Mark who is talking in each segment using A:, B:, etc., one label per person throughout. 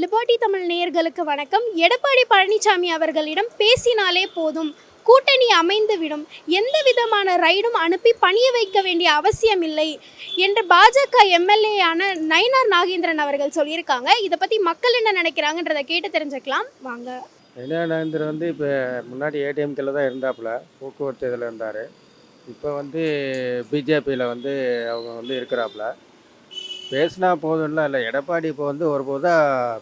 A: Liberty Tamil நேயர்களுக்கு வணக்கம். எடப்பாடி பழனிசாமி அவர்களிடம் பேசினாலே போதும். கூட்டணி அமைந்துவிடும். எந்த விதமான ரைடும் அனுப்பி பணிய வைக்க வேண்டிய அவசியம் இல்லை என்று பாஜக எம்எல்ஏயான நயினார் நாகேந்திரன் அவர்கள் சொல்லியிருக்காங்க. இதை பற்றி மக்கள் என்ன நினைக்கிறாங்கன்றதை கேட்டு தெரிஞ்சுக்கலாம். வாங்க.
B: நயனானந்தர் வந்து இப்போ முன்னாடி ஏடிஎம்கேல தான் இருந்தாப்புல. போக்குவரத்து இதில் இருந்தார். இப்போ வந்து பிஜேபியில் வந்து அவங்க வந்து இருக்கிறாப்புல. பேசினா போதும்ல. இல்லை எடப்பாடி இப்போ வந்து ஒரு போதா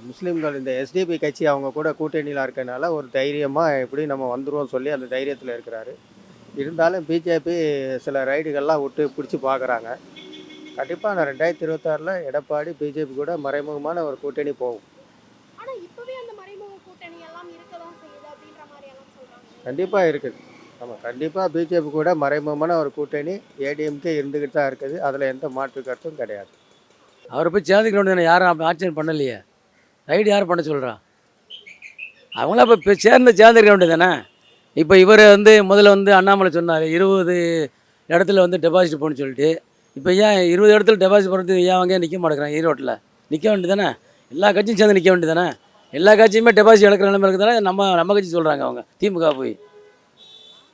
B: முஸ்லீம்கள் இந்த எஸ்டிபி கட்சி அவங்க கூட கூட்டணியில் இருக்கனால ஒரு தைரியமாக எப்படி நம்ம வந்துருவோம் சொல்லி அந்த தைரியத்தில் இருக்கிறாரு. இருந்தாலும் பிஜேபி சில ரைடுகள்லாம் விட்டு பிடிச்சி பார்க்குறாங்க கண்டிப்பாக நான் ரெண்டாயிரத்தி இருபத்தாறில் எடப்பாடி பிஜேபி கூட மறைமுகமான ஒரு கூட்டணி போகும். கண்டிப்பாக இருக்குது ஆமாம் கண்டிப்பாக பிஜேபி கூட மறைமுகமான ஒரு கூட்டணி ஏடிஎம்கே இருந்துக்கிட்டு தான் இருக்குது. அதில் எந்த மாற்று கருத்தும் கிடையாது.
C: அவரை போய் சேர்ந்துக்க வேண்டியது யாரும் அப்போ பண்ணலையே. ரைடு யார் பண்ண சொல்கிறா அவங்களாம் இப்போ சேர்ந்து சேர்ந்துருக்க வேண்டியது தானே. இப்போ இவர் வந்து முதல்ல வந்து அண்ணாமலை சொன்னார் இருபது இடத்துல வந்து டெபாசிட் போகணும்னு சொல்லிட்டு. இப்போ ஏன் இருபது இடத்துல டெபாசிட் போடுறது ஏன் அவங்க நிற்க மாட்டேங்கிறாங்க ஈரோட்டில்? நிற்க வேண்டியது தானே. எல்லா கட்சியும் சேர்ந்து நிற்க வேண்டியது தானே. எல்லா கட்சியுமே டெபாசிட் இழக்கிற நிலைமை இருக்கிறதுனால நம்ம நம்ம கட்சி சொல்கிறாங்க அவங்க திமுக போய்.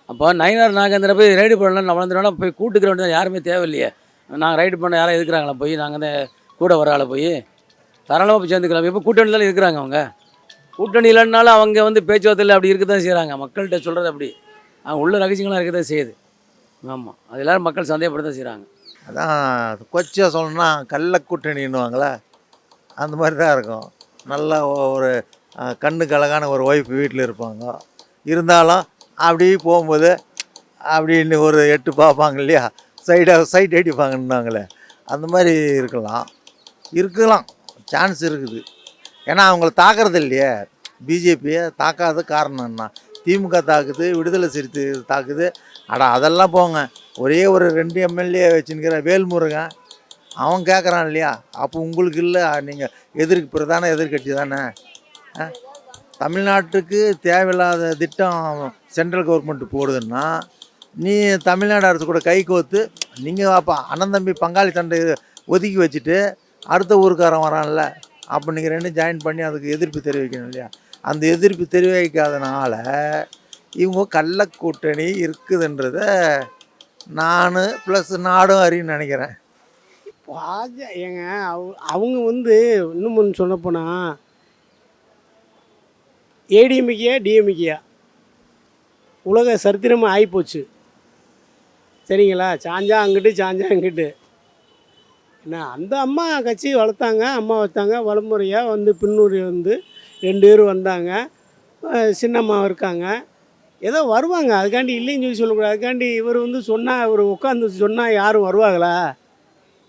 C: அப்போ நயினார் நாகேந்திர போய் ரைடு பண்ணலாம் நம்ம வளர்ந்துடலாம் போய் கூட்டுக்கிற வேண்டியது யாருமே தேவையில்லையே. நாங்கள் ரைடு பண்ண யாரும் இருக்கிறாங்களா போய்? நாங்கள் கூட வர ஆளை போய் தாராளமாக போய் சேர்ந்துக்கலாம். இப்போ கூட்டணியில் இருக்கிறாங்க அவங்க. கூட்டணி இல்லைன்னாலும் அவங்க வந்து பேச்சுவார்த்தையில் அப்படி இருக்க தான் செய்கிறாங்க மக்கள்கிட்ட சொல்கிறது அப்படி. அவங்க உள்ள ரகசியங்களாக இருக்க தான் செய்யுது. ஆமாம் அது எல்லோரும் மக்கள் சந்தேகப்பட தான் செய்கிறாங்க
D: அதான் கொச்சா சொல்லணும்னா கள்ள கூட்டணின்னுவாங்களே அந்த மாதிரி தான் இருக்கும். நல்ல ஒரு கண்ணுக்கு அழகான ஒரு ஒய்ஃப் வீட்டில் இருப்பாங்க. இருந்தாலும் அப்படி போகும்போது அப்படின்னு ஒரு எட்டு பார்ப்பாங்க இல்லையா? சைடாக சைட் அடிப்பாங்கன்னாங்களே அந்த மாதிரி இருக்கலாம். இருக்கலாம். சான்ஸ் இருக்குது. ஏன்னா அவங்கள தாக்குறது இல்லையே. பிஜேபியை தாக்காத காரணம் என்ன? திமுக தாக்குது விடுதலை சிறுத்தை தாக்குது. அட அதெல்லாம் போங்க. ஒரே ஒரு ரெண்டு எம்எல்ஏ வச்சுருக்கிற வேல்முருகன் அவன் கேட்குறான் இல்லையா? அப்போ உங்களுக்கு இல்லை. நீங்கள் எதிர்க்கு பிரதான எதிர்க்கட்சி தானே? தமிழ்நாட்டுக்கு தேவையில்லாத திட்டம் சென்ட்ரல் கவர்மெண்ட் போடுதுன்னா நீ தமிழ்நாடு அரசு கூட கை கோத்து நீங்கள் அப்போ அண்ணன் தம்பி பங்காளி சண்டை ஒதுக்கி வச்சுட்டு அடுத்த ஊருக்காரன் வரான்ல அப்போ நீங்கள் ரெண்டும் ஜாயின் பண்ணி அதுக்கு எதிர்ப்பு தெரிவிக்கணும் இல்லையா? அந்த எதிர்ப்பு தெரிவிக்காதனால இவங்க கள்ள கூட்டணி இருக்குதுன்றத நான் ப்ளஸ் நாடும் அறியும் நினைக்கிறேன்.
E: பாஜ ஏங்க அவ- அவங்க வந்து இன்னும் ஒன்று சொல்லப்போனால் ஏடிஎம்கேயா டிஎம்கேயா உலக சரித்திரமாக ஆகிப்போச்சு சரிங்களா? சாஞ்சா அங்கிட்டு சாஞ்சா அங்கிட்டு என்ன அந்த அம்மா கட்சி வளர்த்தாங்க அம்மா வளர்த்தாங்க வளமுறையாக வந்து பின்னூர் வந்து ரெண்டு பேரும் வந்தாங்க. சின்னம்மா இருக்காங்க. ஏதோ வருவாங்க. அதுக்காண்டி இல்லைன்னு சொல்லி சொல்லக்கூடாது. அதுக்காண்டி இவர் வந்து சொன்னால் இவர் உட்காந்து சொன்னால் யாரும் வருவாங்களா?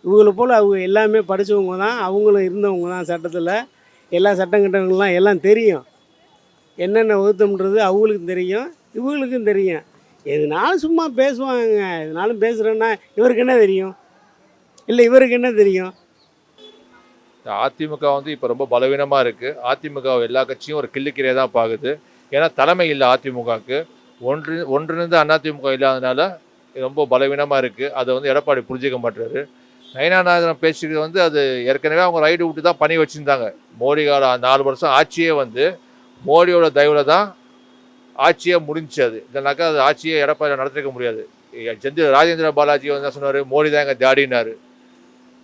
E: இவங்களை போல் அவங்க எல்லாமே படித்தவங்க தான் அவங்களும் இருந்தவங்க தான் சட்டத்தில். எல்லா சட்டங்கட்டங்கள்லாம் எல்லாம் தெரியும். என்னென்ன ஒழுத்தம்ன்றது அவங்களுக்கும் தெரியும் இவங்களுக்கும் தெரியும். எதுனாலும் சும்மா பேசுவாங்க. எதுனாலும் பேசுகிறேன்னா இவருக்கு என்ன தெரியும்? இல்லை இவருக்கு என்ன தெரியும்?
F: அதிமுக வந்து இப்போ ரொம்ப பலவீனமாக இருக்குது அதிமுக எல்லா கட்சியும் ஒரு கிள்ளுக்கிறையாக தான் பார்க்குது ஏன்னா தலைமை இல்லை அதிமுகவுக்கு ஒன்று ஒன்றிணைந்து அதிமுக இல்லாதனால ரொம்ப பலவீனமாக இருக்குது அதை வந்து எடப்பாடி புரிஞ்சிக்க மாட்டாரு நயனாநாதன் பேசுகிறது வந்து அது ஏற்கனவே அவங்க ரைடு விட்டு தான் பண்ணி வச்சுருந்தாங்க. மோடி கால நாலு வருஷம் ஆட்சியே வந்து மோடியோட தயவில் தான் ஆட்சியே முடிஞ்சுச்சு அது இல்லைனாக்கா அது ஆட்சியை எடப்பாடி நடத்திருக்க முடியாது. செந்தில் ராஜேந்திர பாலாஜி வந்து என்ன சொன்னார்? மோடி தான் எங்கள் தாடினாரு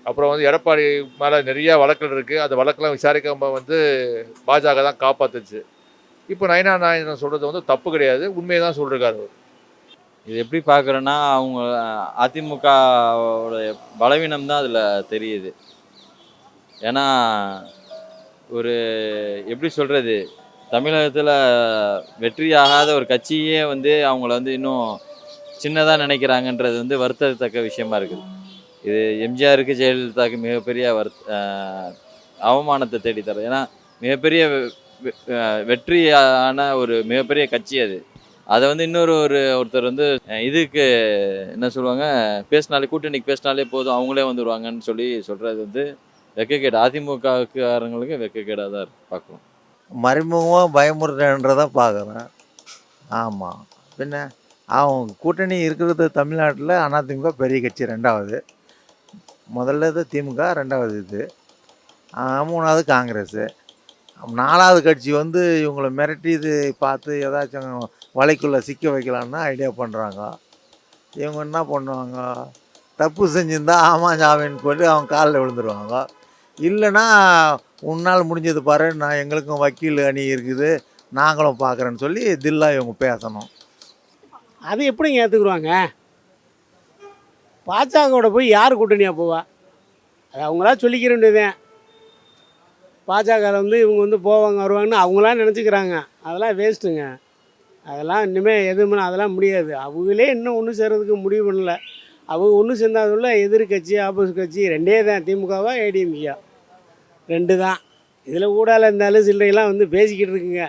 F: அப்புறம் வந்து எடப்பாடி மேலே நிறைய வழக்குகள் இருக்குது அந்த வழக்கெல்லாம் விசாரிக்காம வந்து பாஜக தான் காப்பாற்றுச்சு இப்போ நயனா நாயன் சொல்கிறது வந்து தப்பு கிடையாது. உண்மையை தான் சொல்லிருக்காரு அவர்.
G: இது எப்படி பார்க்குறேன்னா அவங்க அதிமுகவோட பலவீனம் தான் அதில் தெரியுது. ஏன்னா ஒரு எப்படி சொல்கிறது தமிழகத்தில் வெற்றியாகாத ஒரு கட்சியே வந்து அவங்கள வந்து இன்னும் சின்னதாக நினைக்கிறாங்கன்றது வந்து வருத்தத்தக்க விஷயமா இருக்குது. இது எம்ஜிஆருக்கு ஜெயலலிதாவுக்கு மிகப்பெரிய வருத் அவமானத்தை தேடி ஏன்னா மிகப்பெரிய வெற்றியான ஒரு மிகப்பெரிய கட்சி அது. அதை வந்து இன்னொரு ஒரு ஒருத்தர் வந்து இதுக்கு என்ன சொல்லுவாங்க பேசினாலே கூட்டணிக்கு பேசினாலே போதும் அவங்களே வந்துடுவாங்கன்னு சொல்லி சொல்கிறது வந்து வெக்கக்கேடு. அதிமுகக்காரங்களுக்கு வெக்கக்கேடாக தான் இருக்கு பார்க்குறோம்
D: மறைமுகமாக பயமுறுறன்றதை பார்க்குறேன். ஆமாம் பின்ன அவங்க கூட்டணி இருக்கிறது தமிழ்நாட்டில் அதிமுக பெரிய கட்சி ரெண்டாவது. முதல்ல இது திமுக ரெண்டாவது இது. மூணாவது காங்கிரஸு. நாலாவது கட்சி வந்து இவங்களை மிரட்டி இது பார்த்து ஏதாச்சும் வலைக்குள்ளே சிக்க வைக்கலான்னு ஐடியா பண்ணுறாங்க இவங்க என்ன பண்ணுவாங்க? தப்பு செஞ்சிருந்தா ஆமாம் ஜாமீன் போட்டு அவங்க காலில் விழுந்துருவாங்க. இல்லைன்னா உன்னால் முடிஞ்சது பாரு நான் எங்களுக்கும் வக்கீல் அணி இருக்குது நாங்களும் பார்க்குறேன்னு சொல்லி தில்லா இவங்க பேசணும்.
E: அது எப்படிங்க ஏற்றுக்குருவாங்க பாஜகவோட போய் யார் கூட்டணியாக போவா? அது அவங்களா சொல்லிக்கிற வேண்டியதேன் பாஜகவில் வந்து இவங்க வந்து போவாங்க வருவாங்கன்னு அவங்களாம் நினச்சிக்கிறாங்க. அதெல்லாம் வேஸ்ட்டுங்க. அதெல்லாம் இனிமேல் எதுவுமே அதெல்லாம் முடியாது. அவங்களே இன்னும் ஒன்று சேர்றதுக்கு முடிவு பண்ணல. அவங்க ஒன்று சேர்ந்தாதுள்ள எதிர்கட்சி ஆப்போசிட் கட்சி ரெண்டே தான் திமுகவா ஏடிஎம்கேயா ரெண்டு தான். இதில் ஊடால இருந்தாலும் சில்லறையெல்லாம் வந்து பேசிக்கிட்டு இருக்குங்க.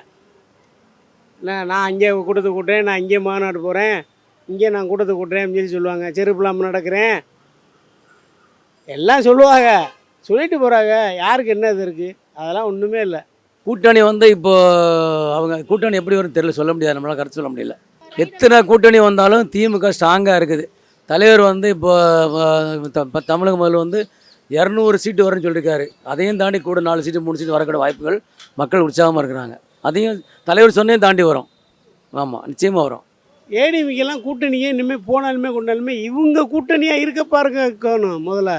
E: நான் நான் அங்கே கூட்டத்தை கூட்டுறேன் நான் இங்கே மாநாடு போகிறேன் இங்கே நான் கூட்டத்தை கூட்டுறேன் அப்படின்னு சொல்லி சொல்லுவாங்க. செருப்பு இல்லாமல் நடக்கிறேன். எல்லாம் சொல்லுவாங்க. சொல்லிட்டு போகிறாங்க யாருக்கு என்ன இது இருக்குது அதெல்லாம் ஒன்றுமே இல்லை.
C: கூட்டணி வந்து இப்போ அவங்க கூட்டணி எப்படி வரும் தெரியல. சொல்ல முடியாது. நம்மளால் கருத்து சொல்ல முடியல. எத்தனை கூட்டணி வந்தாலும் திமுக ஸ்ட்ராங்காக இருக்குது. தலைவர் வந்து இப்போ தமிழக முதல்வர் வந்து இரநூறு சீட்டு வரும்னு சொல்லியிருக்காரு. அதையும் தாண்டி கூட நாலு சீட்டு மூணு சீட்டு வரக்கூடிய வாய்ப்புகள் மக்கள் உற்சாகமாக இருக்கிறாங்க. அதையும் தலைவர் சொன்னையும் தாண்டி வரும். ஆமாம் நிச்சயமாக வரும்.
E: ஏடிஎம்கெல்லாம் கூட்டணியே இனிமேல் போனாலுமே கொண்டாலுமே இவங்க கூட்டணியாக இருக்க பாருங்க இருக்கணும் முதல்ல.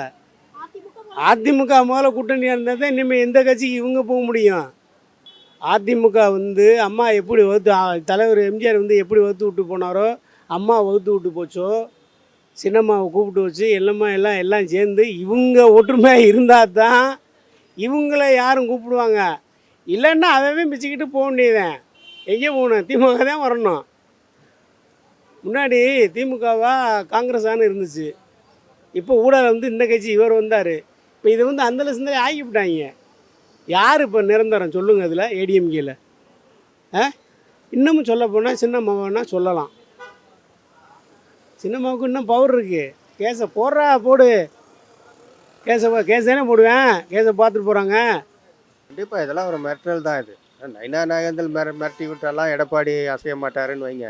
E: அதிமுக முதல்ல கூட்டணியாக இருந்தால் தான் இனிமேல் எந்த கட்சிக்கு இவங்க போக முடியும். அதிமுக வந்து அம்மா எப்படி வகுத்து தலைவர் எம்ஜிஆர் வந்து எப்படி வகுத்து விட்டு போனாரோ அம்மா வகுத்து விட்டு போச்சோ சின்னம்மாவை கூப்பிட்டு வச்சு எல்லாம்மா எல்லாம் எல்லாம் சேர்ந்து இவங்க ஒற்றுமையாக இருந்தால் தான் இவங்கள யாரும் கூப்பிடுவாங்க. இல்லைன்னா அதவே பிச்சுக்கிட்டு போக வேண்டியதேன் எங்கே போகணும் திமுக தான் வரணும். முன்னாடி திமுகவா காங்கிரஸானு இருந்துச்சு. இப்போ ஊழல் வந்து இந்த கட்சி இவர் வந்தார். இப்போ இது வந்து அந்த சிந்தனை ஆகிவிட்டாங்க யார் இப்போ நிரந்தரம்? சொல்லுங்கள் அதில் ஏடிஎம்கேல ஆ? இன்னமும் சொல்ல போனால் சின்ன மகன்னா சொல்லலாம். சின்ன மகனுக்கு இன்னும் பவர் இருக்குது கேஸை போடுறா போடு. கேஸை கேஸ் தானே போடுவேன். கேஸை பார்த்துட்டு போகிறாங்க
B: கண்டிப்பாக இதெல்லாம் ஒரு மிரட்டல் தான் இது. நைனா நாகேந்திரன் மிர மிரட்டி விட்டாலாம் எடப்பாடி அசைய மாட்டாருன்னு வைங்க.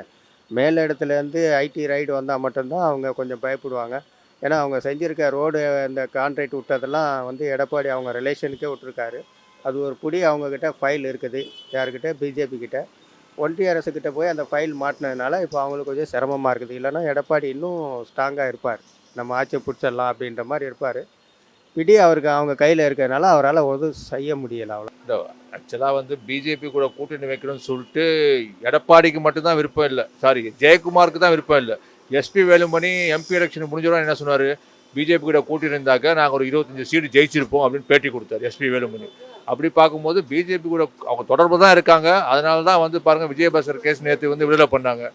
B: மேல் இடத்துலேருந்து ஐடி ரைடு வந்தால் மட்டும்தான் அவங்க கொஞ்சம் பயப்படுவாங்க. ஏன்னா அவங்க செஞ்சுருக்க ரோடு இந்த கான்ட்ராக்ட் விட்டதெல்லாம் வந்து எடப்பாடி அவங்க ரிலேஷனுக்கே விட்டுருக்காரு. அது ஒரு புடி அவங்கக்கிட்ட ஃபைல் இருக்குது. யாருக்கிட்ட பிஜேபி கிட்ட. ஒன்றிய அரசுக்கிட்ட போய் அந்த ஃபைல் மாட்டினதுனால இப்போ அவங்களுக்கு கொஞ்சம் சிரமமாக இருக்குது. இல்லைன்னா எடப்பாடி இன்னும் ஸ்ட்ராங்காக இருப்பார். நம்ம ஆட்சியை பிடிச்சிடலாம் அப்படின்ற மாதிரி இருப்பார். பிடி அவருக்கு அவங்க கையில் இருக்கிறதுனால அவரால் எதுவும் செய்ய முடியலை அவ்வளோ
F: ஆக்சுவலாக வந்து பிஜேபி கூட கூட்டணி வைக்கணும்னு சொல்லிட்டு எடப்பாடிக்கு மட்டும்தான் விருப்பம் இல்லை. சாரி ஜெயக்குமாருக்கு தான் விருப்பம் இல்லை. S P Velumani MP election முடிஞ்சவரை என்ன சொன்னார்? பிஜேபி கூட கூட்டணி இருந்தாக்க நாங்கள் ஒரு இருபத்தஞ்சு சீடு ஜெயிச்சிருப்போம் அப்படின்னு பேட்டி கொடுத்தாரு எஸ்பி வேலுமணி. அப்படி பார்க்கும்போது பிஜேபி கூட அவங்க தொடர்பு தான் இருக்காங்க. அதனால தான் வந்து பாருங்கள் விஜயபாஸ்கர் கேஸ் நேற்று வந்து விடுதலை பண்ணாங்க.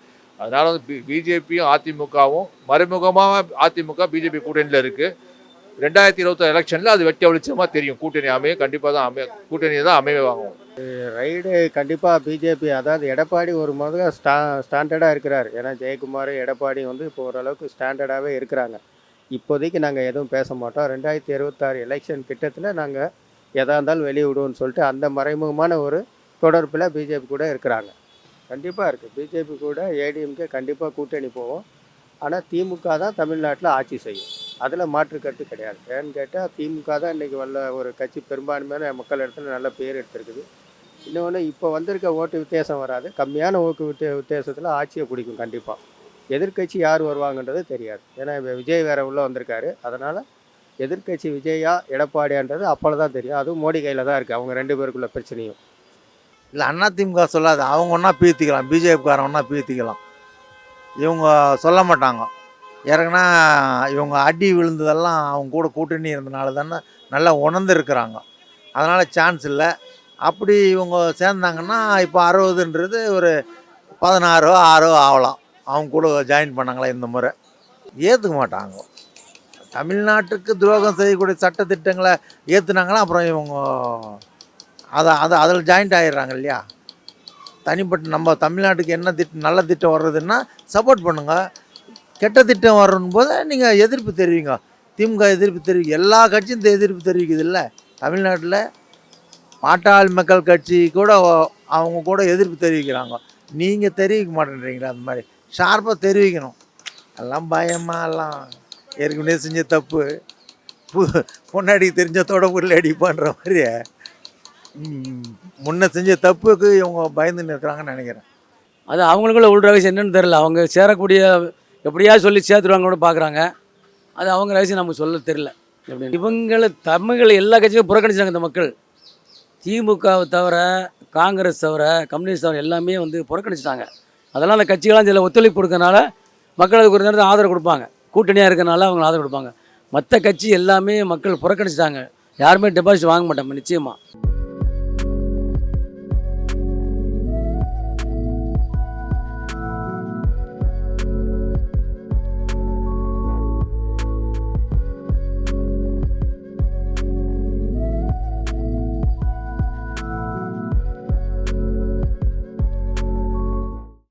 F: அதனால வந்து பி பிஜேபியும் அதிமுகவும் மறைமுகமாக அதிமுக பிஜேபி கூட்டணியில் இருக்குது ரெண்டாயிரத்தி இருபத்தி எலெக்ஷனில் அது வெட்டி வெளிச்சமாக தெரியும். கூட்டணி அமையும் கண்டிப்பாக தான் அமைய கூட்டணி தான் அமைய வாங்கும்.
B: ரைடு கண்டிப்பாக பிஜேபி அதாவது எடப்பாடி ஒரு முதல்ல ஸ்டா ஸ்டாண்டர்டாக இருக்கிறார். ஏன்னா ஜெயக்குமார் எடப்பாடி வந்து இப்போ ஓரளவுக்கு ஸ்டாண்டர்டாகவே இருக்கிறாங்க. இப்போதைக்கு நாங்கள் எதுவும் பேச மாட்டோம். ரெண்டாயிரத்தி இருபத்தாறு எலெக்ஷன் கிட்டத்தில் நாங்கள் எதாக இருந்தாலும் வெளியே விடுவோம்னு சொல்லிட்டு அந்த மறைமுகமான ஒரு தொடர்பில் பிஜேபி கூட இருக்கிறாங்க. கண்டிப்பாக இருக்குது பிஜேபி கூட ஏடிஎம்கே கண்டிப்பாக கூட்டணி போவோம். ஆனால் திமுக தான் தமிழ்நாட்டில் ஆட்சி செய்யும். அதில் மாற்று கருத்து கிடையாது. ஏன்னு கேட்டால் திமுக தான் இன்றைக்கி வல்ல ஒரு கட்சி பெரும்பான்மையான மக்கள் இடத்துல நல்ல பேர் எடுத்திருக்குது. இன்னொன்று இப்போ வந்திருக்க ஓட்டு வித்தியாசம் வராது. கம்மியான ஓட்டு வித்திய வித்தியாசத்தில் ஆட்சியை பிடிக்கும் கண்டிப்பாக எதிர்க்கட்சி யார் வருவாங்கன்றது தெரியாது. ஏன்னா இப்போ விஜய் வேற உள்ளே வந்திருக்காரு. அதனால் எதிர்க்கட்சி விஜயா எடப்பாடியான்றது அப்போல தான் தெரியும். அதுவும் மோடி கையில் தான் இருக்குது அவங்க ரெண்டு பேருக்குள்ள பிரச்சனையும்.
D: இல்லை அண்ணா திமுக சொல்லாது. அவங்க ஒன்றா பீத்திக்கலாம். பிஜேபிக்காரன் ஒன்றா பீத்திக்கலாம். இவங்க சொல்ல மாட்டாங்க. இறங்கினா இவங்க அடி விழுந்ததெல்லாம் அவங்க கூட கூட்டணி இருந்தனால தானே நல்லா உணர்ந்துருக்குறாங்க. அதனால் சான்ஸ் இல்லை. அப்படி இவங்க சேர்ந்தாங்கன்னா இப்போ அறுபதுன்றது ஒரு பதினாறோ ஆறோ ஆகலாம். அவங்க கூட ஜாயின் பண்ணாங்களா இந்த முறை. ஏற்றுக்க மாட்டாங்க. தமிழ்நாட்டுக்கு துரோகம் செய்யக்கூடிய சட்டத்திட்டங்களை ஏற்றுனாங்கன்னா அப்புறம் இவங்க அதை அதை அதில் ஜாயிண்ட் ஆகிடுறாங்க இல்லையா? தனிப்பட்ட நம்ம தமிழ்நாட்டுக்கு என்ன திட்டம் நல்ல திட்டம் வர்றதுன்னா சப்போர்ட் பண்ணுங்கள் கெட்ட திட்டம் வரணும் போது நீங்கள் எதிர்ப்பு தெரிவிங்க. திமுக எதிர்ப்பு தெரிவிக்க எல்லா கட்சியும் இந்த எதிர்ப்பு தெரிவிக்குது இல்லை தமிழ்நாட்டில் பாட்டாளி மக்கள் கட்சி கூட அவங்க கூட எதிர்ப்பு தெரிவிக்கிறாங்க. நீங்கள் தெரிவிக்க மாட்டேன்றீங்களா அந்த மாதிரி? ஷார்ப்பாக தெரிவிக்கணும். எல்லாம் பயமா எல்லாம் ஏற்கனவே செஞ்ச தப்பு. பு பொன்னாடி தெரிஞ்ச தொடர்புல அடிப்பான்ற மாதிரி முன்ன செஞ்ச தப்புக்கு இவங்க பயந்துன்னு இருக்கிறாங்கன்னு நினைக்கிறேன்.
C: அது அவங்களுக்குள்ள உள் ரகசியம் என்னன்னு தெரில அவங்க சேரக்கூடிய எப்படியா சொல்லி சேர்த்துருவாங்க கூட பார்க்குறாங்க. அது அவங்க ரகசியம் நமக்கு சொல்ல தெரில எப்படி? இவங்களை தமிழ்களை எல்லா கட்சியும் புறக்கணிச்சாங்க இந்த மக்கள். திமுகவை தவிர காங்கிரஸ் தவிர கம்யூனிஸ்ட் தவிர எல்லாமே வந்து புறக்கணிச்சிட்டாங்க. அதெல்லாம் அந்த கட்சிகளாம் சில ஒத்துழைப்பு கொடுக்கறனால மக்கள் அதுக்கு ஒரு நேரத்தில் ஆதரவு கொடுப்பாங்க. கூட்டணியாக இருக்கிறனால அவங்க ஆதரவு கொடுப்பாங்க. மற்ற கட்சி எல்லாமே மக்கள் புறக்கணிச்சிட்டாங்க. யாருமே டெபாசிட் வாங்க மாட்டாங்க நிச்சயமாக